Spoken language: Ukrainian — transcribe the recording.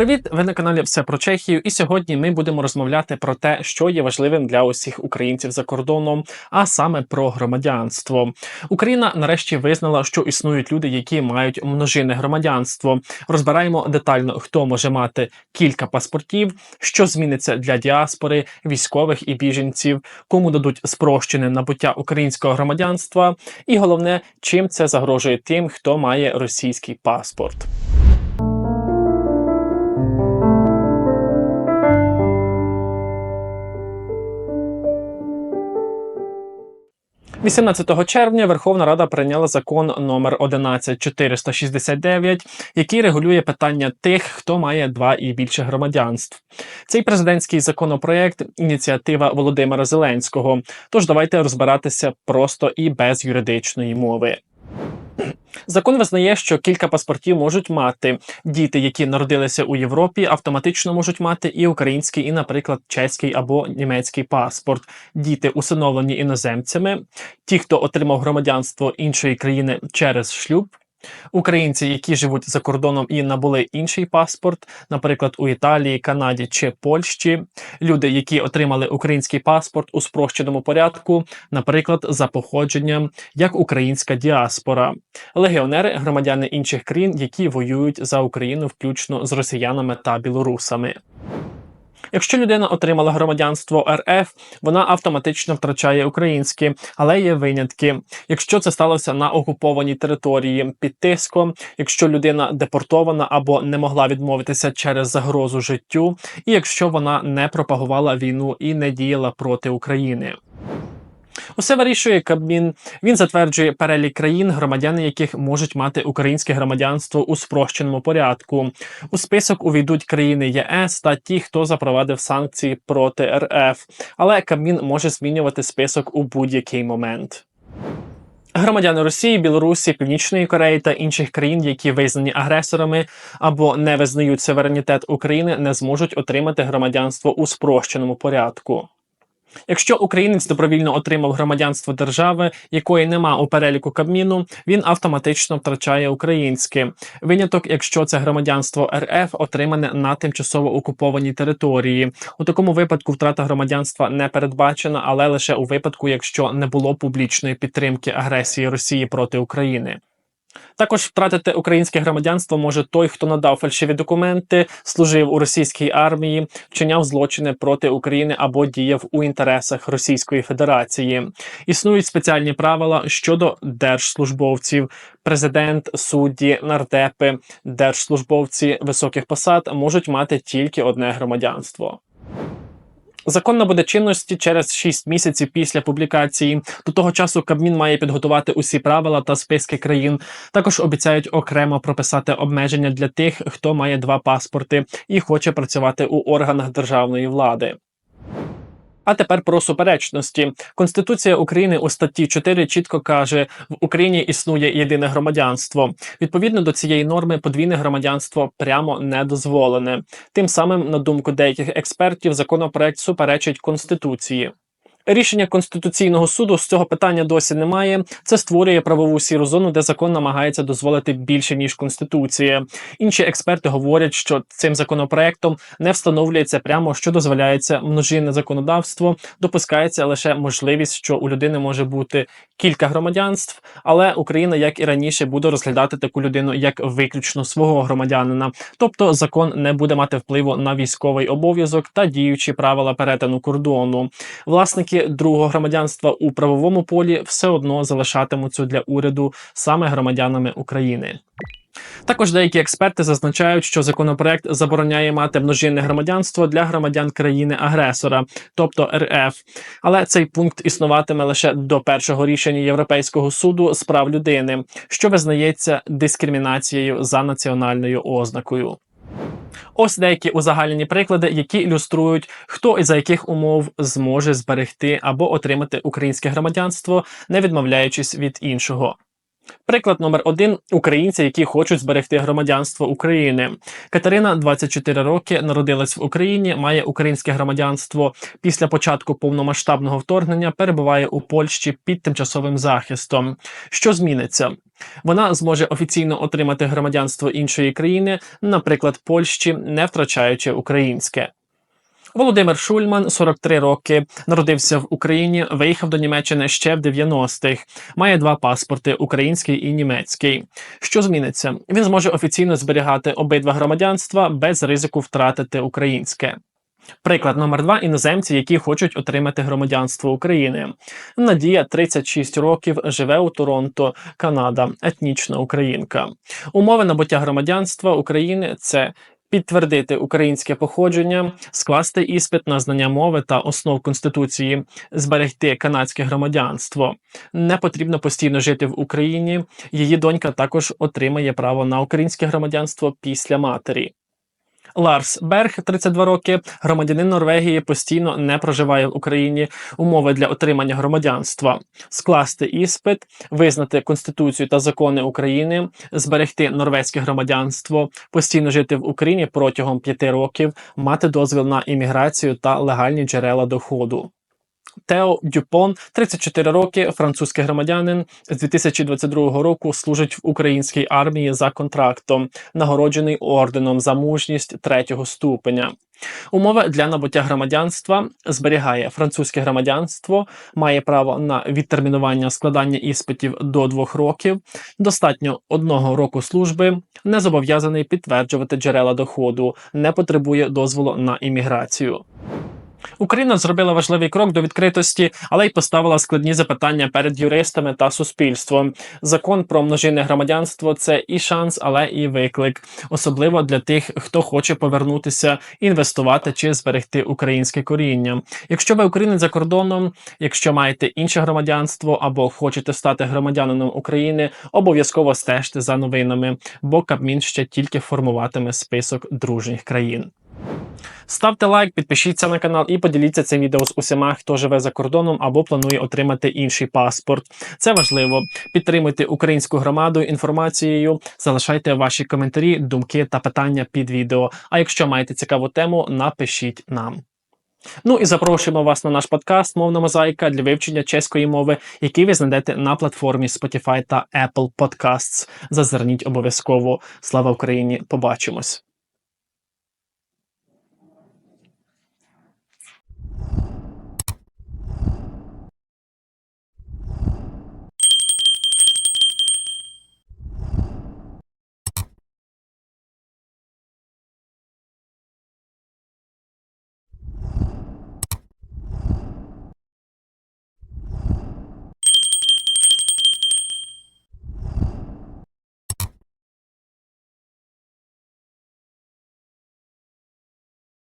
Привіт! Ви на каналі Все про Чехію, і сьогодні ми будемо розмовляти про те, що є важливим для усіх українців за кордоном, а саме про громадянство. Україна нарешті визнала, що існують люди, які мають множинне громадянство. Розбираємо детально, хто може мати кілька паспортів, що зміниться для діаспори, військових і біженців, кому дадуть спрощене набуття українського громадянства, і головне, чим це загрожує тим, хто має російський паспорт. 18 червня Верховна Рада прийняла закон номер 11469, який регулює питання тих, хто має два і більше громадянств. Цей президентський законопроект ініціатива Володимира Зеленського. Тож давайте розбиратися просто і без юридичної мови. Закон визнає, що кілька паспортів можуть мати діти, які народилися у Європі, автоматично можуть мати і український, і, наприклад, чеський або німецький паспорт. Діти усиновлені іноземцями, ті, хто отримав громадянство іншої країни через шлюб, Українці, які живуть за кордоном і набули інший паспорт, наприклад, у Італії, Канаді чи Польщі, люди, які отримали український паспорт у спрощеному порядку, наприклад, за походженням як українська діаспора, легіонери, громадяни інших країн, які воюють за Україну, включно з росіянами та білорусами. Якщо людина отримала громадянство РФ, вона автоматично втрачає українське, але є винятки. Якщо це сталося на окупованій території під тиском, якщо людина депортована або не могла відмовитися через загрозу життю, і якщо вона не пропагувала війну і не діяла проти України. Усе вирішує Кабмін. Він затверджує перелік країн, громадяни яких можуть мати українське громадянство у спрощеному порядку. У список увійдуть країни ЄС та ті, хто запровадив санкції проти РФ. Але Кабмін може змінювати список у будь-який момент. Громадяни Росії, Білорусі, Північної Кореї та інших країн, які визнані агресорами або не визнають суверенітет України, не зможуть отримати громадянство у спрощеному порядку. Якщо українець добровільно отримав громадянство держави, якої нема у переліку Кабміну, він автоматично втрачає українське. Виняток, якщо це громадянство РФ отримане на тимчасово окупованій території. У такому випадку втрата громадянства не передбачена, але лише у випадку, якщо не було публічної підтримки агресії Росії проти України. Також втратити українське громадянство може той, хто надав фальшиві документи, служив у російській армії, вчиняв злочини проти України або діяв у інтересах Російської Федерації. Існують спеціальні правила щодо держслужбовців. Президент, судді, нардепи, держслужбовці високих посад можуть мати тільки одне громадянство. Закон набуде чинності через 6 місяців після публікації. До того часу Кабмін має підготувати усі правила та списки країн. Також обіцяють окремо прописати обмеження для тих, хто має два паспорти і хоче працювати у органах державної влади. А тепер про суперечності. Конституція України у статті 4 чітко каже: в Україні існує єдине громадянство. Відповідно до цієї норми, подвійне громадянство прямо не дозволене. Тим самим, на думку деяких експертів, законопроект суперечить конституції. Рішення конституційного суду з цього питання досі немає. Це створює правову сіру зону, де закон намагається дозволити більше ніж конституція. Інші експерти говорять, що цим законопроектом не встановлюється прямо, що дозволяється множинне законодавство, допускається лише можливість, що у людини може бути кілька громадянств, але Україна, як і раніше, буде розглядати таку людину як виключно свого громадянина. Тобто закон не буде мати впливу на військовий обов'язок та діючі правила перетину кордону. Власники другого громадянства у правовому полі все одно залишатимуться для уряду саме громадянами України. Також деякі експерти зазначають, що законопроект забороняє мати множинне громадянство для громадян країни-агресора, тобто РФ. Але цей пункт існуватиме лише до першого рішення Європейського суду з прав людини, що визнається дискримінацією за національною ознакою. Ось деякі узагальнені приклади, які ілюструють, хто і за яких умов зможе зберегти або отримати українське громадянство, не відмовляючись від іншого. Приклад номер один українці, які хочуть зберегти громадянство України. Катерина 24 роки, народилась в Україні, має українське громадянство. Після початку повномасштабного вторгнення перебуває у Польщі під тимчасовим захистом. Що зміниться? Вона зможе офіційно отримати громадянство іншої країни, наприклад, Польщі, не втрачаючи українське. Володимир Шульман, 43 роки, народився в Україні, виїхав до Німеччини ще в 90-х. Має два паспорти український і німецький. Що зміниться? Він зможе офіційно зберігати обидва громадянства без ризику втратити українське. Приклад номер два іноземці, які хочуть отримати громадянство України. Надія 36 років, живе у Торонто, Канада, етнічна українка. Умови набуття громадянства України це підтвердити українське походження, скласти іспит на знання мови та основ конституції, зберегти канадське громадянство. Не потрібно постійно жити в Україні. Її донька також отримає право на українське громадянство після матері. Ларс Берг, 32 роки, громадянин Норвегії, постійно не проживає в Україні. Умови для отримання громадянства: скласти іспит, визнати конституцію та закони України, зберегти норвезьке громадянство, постійно жити в Україні протягом 5 років, мати дозвіл на імміграцію та легальні джерела доходу. Тео Дюпон, 34 роки, французький громадянин з 2022 року служить в українській армії за контрактом, нагороджений орденом за мужність третього ступеня. Умови для набуття громадянства зберігає французьке громадянство, має право на відтермінування складання іспитів до двох років, достатньо одного року служби, не зобов'язаний підтверджувати джерела доходу, не потребує дозволу на імміграцію. Україна зробила важливий крок до відкритості, але й поставила складні запитання перед юристами та суспільством. Закон про множинне громадянство це і шанс, але і виклик, особливо для тих, хто хоче повернутися, інвестувати чи зберегти українське коріння. Якщо ви українець за кордоном, якщо маєте інше громадянство або хочете стати громадянином України, обов'язково стежте за новинами, бо Кабмін ще тільки формуватиме список дружніх країн. Ставте лайк, підпишіться на канал і поділіться цим відео з усіма, хто живе за кордоном або планує отримати інший паспорт. Це важливо. Підтримуйте українську громаду інформацією, залишайте ваші коментарі, думки та питання під відео. А якщо маєте цікаву тему, напишіть нам. Ну і запрошуємо вас на наш подкаст Мовна мозаїка для вивчення чеської мови, який ви знайдете на платформі Spotify та Apple Podcasts. Зазирніть обов'язково. Слава Україні! Побачимось!